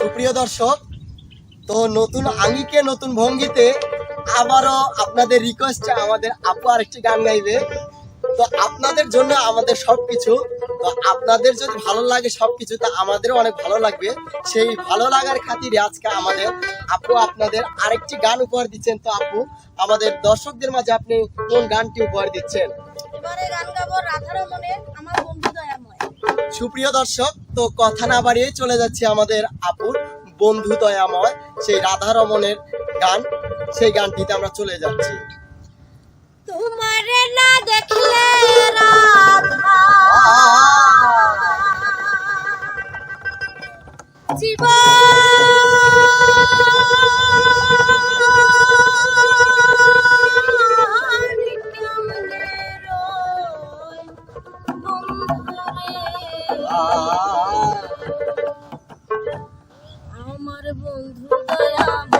সুপ্রিয় দর্শক তো নতুন আঙ্গিকে নতুন ভঙ্গিতে আবারও আপনাদের রিকোয়েস্টে আমাদের আপু আরেকটি গান গাইবে। তো আপনাদের জন্য আমাদের সব কিছু তো আপনাদের যদি ভালো লাগে সব কিছু তা আমাদেরও অনেক ভালো লাগবে। সেই ভালো লাগার খাতিরে আজকে আমাদের আপু আপনাদের আরেকটি গান উপহার দিচ্ছেন। তো আপু আমাদের দর্শকদের মাঝে আপনি কোন গানটি উপহার দিচ্ছেন? এবারে গান গাবো রাধারমণের আমার বন্ধু দয়াময়। সুপ্রিয় দর্শক তো কথা না বাড়িয়ে চলে যাচ্ছি আমাদের আপুর বন্ধু দয়াময়, সেই রাধা রমণের গান। সেই গানটিতে আমরা চলে যাচ্ছি। তোমারে না দেখলে রাধা আমার বন্ধু তোমারে